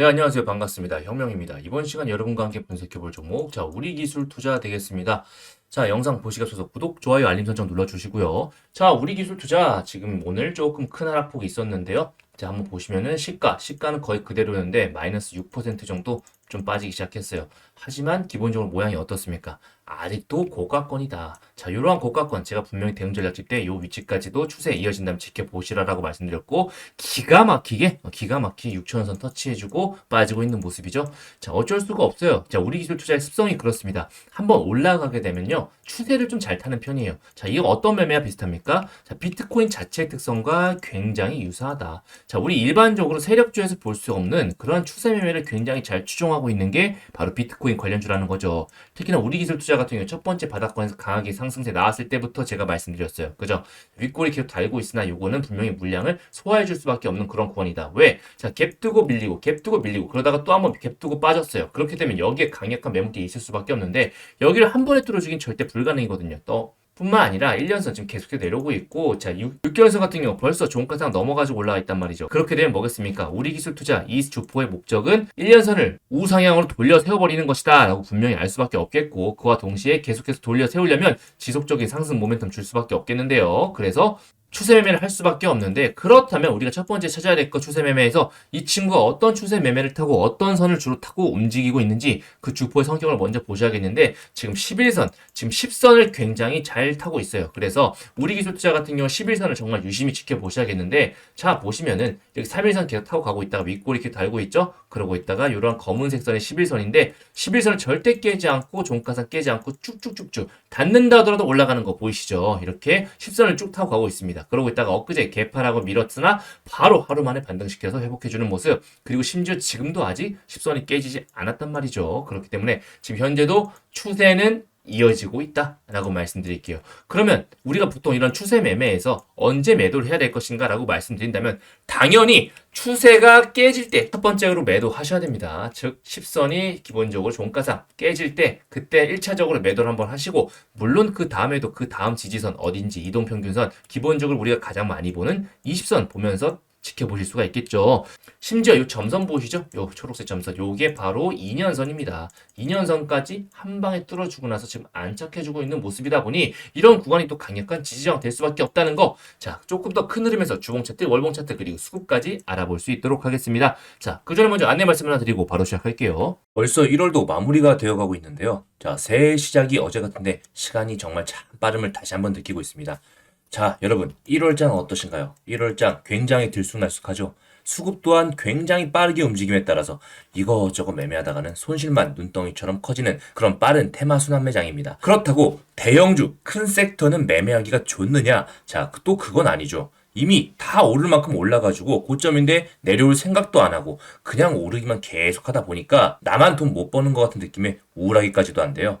네, 안녕하세요. 반갑습니다. 혁명입니다. 이번 시간 여러분과 함께 분석해 볼 종목, 자, 우리 기술 투자 되겠습니다. 자, 영상 보시기 앞서서 구독, 좋아요, 알림 설정 눌러주시고요. 자, 우리 기술 투자 지금 오늘 조금 큰 하락폭이 있었는데요. 자, 한번 보시면은 시가, 시가는 거의 그대로였는데 마이너스 6% 정도 좀 빠지기 시작했어요. 하지만 기본적으로 모양이 어떻습니까? 아직도 고가권이다. 자, 이러한 고가권 제가 분명히 대응 전략 칠때 이 위치까지도 추세 이어진다면 지켜보시라라고 말씀드렸고 기가 막히게 어, 기가 막히게 6천원선 터치해주고 빠지고 있는 모습이죠. 자, 어쩔 수가 없어요. 자, 우리 기술 투자의 습성이 그렇습니다. 한번 올라가게 되면요. 추세를 좀 잘 타는 편이에요. 자, 이거 어떤 매매와 비슷합니까? 자, 비트코인 자체의 특성과 굉장히 유사하다. 자, 우리 일반적으로 세력주에서 볼 수 없는 그러한 추세 매매를 굉장히 잘 추종하고 있는 게 바로 비트코인 관련주라는 거죠. 특히나 우리 기술 투자 같은 경우 첫 번째 바닥권에서 강하게 상승세 나왔을 때부터 제가 말씀드렸어요. 그죠? 윗골이 계속 달고 있으나 요거는 분명히 물량을 소화해 줄 수밖에 없는 그런 구간이다. 왜? 자, 갭 두고 밀리고 갭 두고 밀리고 그러다가 또 한 번 갭 두고 빠졌어요. 그렇게 되면 여기에 강력한 매물이 있을 수밖에 없는데 여기를 한 번에 뚫어주긴 절대 불가능이거든요. 또 뿐만 아니라 1년선 지금 계속해서 내려오고 있고 자 6, 6개월선 같은 경우 벌써 종가상 넘어가지고 올라와 있단 말이죠. 그렇게 되면 뭐겠습니까? 우리 기술 투자 이 주포의 목적은 1년선을 우상향으로 돌려 세워버리는 것이다 라고 분명히 알 수밖에 없겠고 그와 동시에 계속해서 돌려 세우려면 지속적인 상승 모멘텀 줄 수밖에 없겠는데요. 그래서 추세 매매를 할 수밖에 없는데 그렇다면 우리가 첫 번째 찾아야 될 것 추세 매매에서 이 친구가 어떤 추세 매매를 타고 어떤 선을 주로 타고 움직이고 있는지 그 주포의 성격을 먼저 보셔야겠는데 지금 11선, 지금 10선을 굉장히 잘 타고 있어요. 그래서 우리 기술 투자 같은 경우 11선을 정말 유심히 지켜보셔야겠는데 자 보시면은 여기 3일선 계속 타고 가고 있다가 윗골이 이렇게 달고 있죠? 그러고 있다가 이런 검은색 선이 11선인데 11선을 절대 깨지 않고 종가상 깨지 않고 쭉쭉쭉쭉 닿는다 하더라도 올라가는 거 보이시죠? 이렇게 10선을 쭉 타고 가고 있습니다. 그러고 있다가 엊그제 개파라고 밀었으나 바로 하루 만에 반등시켜서 회복해주는 모습 그리고 심지어 지금도 아직 10선이 깨지지 않았단 말이죠. 그렇기 때문에 지금 현재도 추세는 이어지고 있다라고 말씀드릴게요. 그러면 우리가 보통 이런 추세 매매에서 언제 매도를 해야 될 것인가 라고 말씀드린다면 당연히 추세가 깨질 때 첫 번째로 매도하셔야 됩니다. 즉 10선이 기본적으로 종가상 깨질 때 그때 1차적으로 매도를 한번 하시고 물론 그 다음에도 그 다음 지지선 어딘지 이동평균선 기본적으로 우리가 가장 많이 보는 20선 보면서 지켜보실 수가 있겠죠. 심지어 이 점선 보이시죠? 요 초록색 점선. 요게 바로 2년선입니다. 2년선까지 한 방에 뚫어주고 나서 지금 안착해주고 있는 모습이다 보니 이런 구간이 또 강력한 지지저항 될 수밖에 없다는 거. 자, 조금 더 큰 흐름에서 주봉 차트, 월봉 차트 그리고 수급까지 알아볼 수 있도록 하겠습니다. 자, 그 전에 먼저 안내 말씀 하나 드리고 바로 시작할게요. 벌써 1월도 마무리가 되어가고 있는데요. 자, 새해 시작이 어제 같은데 시간이 정말 참 빠름을 다시 한번 느끼고 있습니다. 자, 여러분, 1월장 어떠신가요? 1월장 굉장히 들쑥날쑥하죠? 수급 또한 굉장히 빠르게 움직임에 따라서 이거저거 매매하다가는 손실만 눈덩이처럼 커지는 그런 빠른 테마 순 환 매장입니다. 그렇다고 대형주, 큰 섹터는 매매하기가 좋느냐? 자, 또 그건 아니죠. 이미 다 오를 만큼 올라가지고 고점인데 내려올 생각도 안 하고 그냥 오르기만 계속 하다 보니까 나만 돈 못 버는 것 같은 느낌에 우울하기까지도 한데요.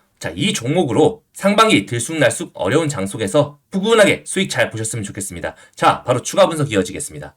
자, 이 종목으로 상반기 들쑥날쑥 어려운 장 속에서 푸근하게 수익 잘 보셨으면 좋겠습니다. 자, 바로 추가 분석 이어지겠습니다.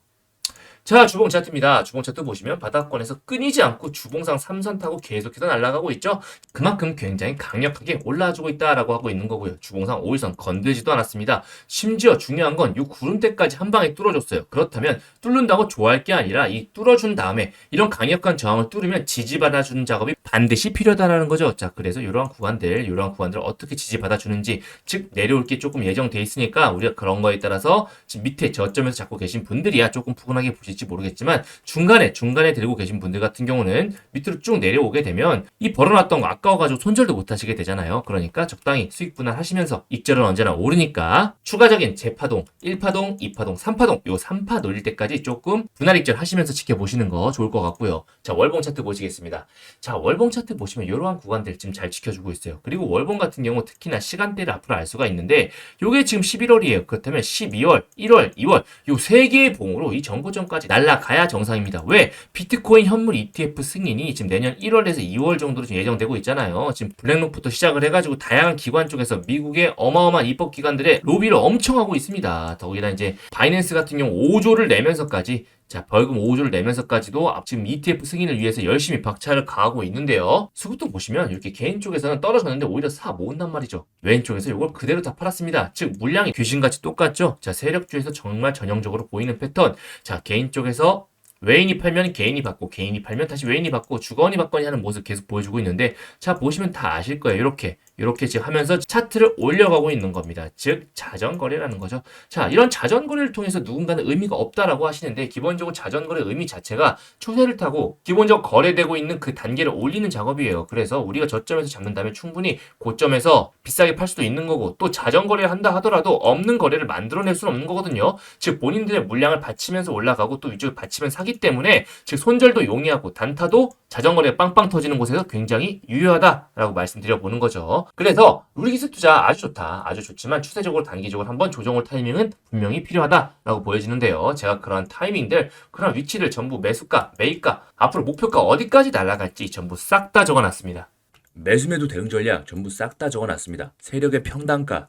자, 주봉 차트입니다. 주봉 차트 보시면 바닥권에서 끊이지 않고 주봉상 3선 타고 계속해서 날아가고 있죠. 그만큼 굉장히 강력하게 올라와주고 있다라고 하고 있는 거고요. 주봉상 5일선 건들지도 않았습니다. 심지어 중요한 건 이 구름대까지 한 방에 뚫어줬어요. 그렇다면 뚫는다고 좋아할 게 아니라 이 뚫어준 다음에 이런 강력한 저항을 뚫으면 지지받아주는 작업이 반드시 필요하다라는 거죠. 자, 그래서 이러한 구간들, 이러한 구간들을 어떻게 지지받아주는지, 즉 내려올 게 조금 예정돼 있으니까 우리가 그런 거에 따라서 지금 밑에 저점에서 잡고 계신 분들이야 조금 푸근하게 보 실지 모르겠지만 중간에 중간에 들고 계신 분들 같은 경우는 밑으로 쭉 내려오게 되면 이 벌어놨던 거 아까워가지고 손절도 못 하시게 되잖아요. 그러니까 적당히 수익 분할하시면서 익절은 언제나 오르니까 추가적인 재파동, 1파동, 2파동, 3파동 요 3파 놀릴 때까지 조금 분할 익절 하시면서 지켜보시는 거 좋을 것 같고요. 자 월봉 차트 보시겠습니다. 자 월봉 차트 보시면 이러한 구간들 지금 잘 지켜주고 있어요. 그리고 월봉 같은 경우 특히나 시간대를 앞으로 알 수가 있는데 요게 지금 11월이에요. 그렇다면 12월, 1월, 2월 요 세 개의 봉으로 이 정고점까지 날라가야 정상입니다. 왜? 비트코인 현물 ETF 승인이 지금 내년 1월에서 2월 정도로 지금 예정되고 있잖아요. 지금 블랙록부터 시작을 해가지고 다양한 기관 쪽에서 미국의 어마어마한 입법 기관들의 로비를 엄청 하고 있습니다. 더구나 이제 바이낸스 같은 경우 5조를 내면서까지 자, 벌금 5조를 내면서까지도 앞- 지금 ETF 승인을 위해서 열심히 박차를 가하고 있는데요. 수급도 보시면 이렇게 개인 쪽에서는 떨어졌는데 오히려 사 모은단 말이죠. 왼쪽에서 이걸 그대로 다 팔았습니다. 즉 물량이 귀신같이 똑같죠. 자, 세력주에서 정말 전형적으로 보이는 패턴. 자, 개인 쪽에서 외인이 팔면 개인이 받고 개인이 팔면 다시 외인이 받고 주거니 받거니 하는 모습 계속 보여주고 있는데 자 보시면 다 아실 거예요. 이렇게 이렇게 지금 하면서 차트를 올려가고 있는 겁니다. 즉 자전거래라는 거죠. 자 이런 자전거래를 통해서 누군가는 의미가 없다라고 하시는데 기본적으로 자전거래 의미 자체가 추세를 타고 기본적으로 거래되고 있는 그 단계를 올리는 작업이에요. 그래서 우리가 저점에서 잡는다면 충분히 고점에서 비싸게 팔 수도 있는 거고 또 자전거래를 한다 하더라도 없는 거래를 만들어낼 수는 없는 거거든요. 즉 본인들의 물량을 받치면서 올라가고 또 위쪽에 받치면 사기 때문에 즉 손절도 용이하고 단타도 자전거래가 빵빵 터지는 곳에서 굉장히 유효하다라고 말씀드려 보는 거죠. 그래서 우리기술 투자 아주 좋다. 아주 좋지만 추세적으로 단기적으로 한번 조정할 타이밍은 분명히 필요하다라고 보여지는데요. 제가 그런 타이밍들, 그런 위치를 전부 매수가, 매입가, 앞으로 목표가 어디까지 날아갈지 전부 싹 다 적어놨습니다. 매수매도 대응 전략 전부 싹 다 적어놨습니다. 세력의 평단가,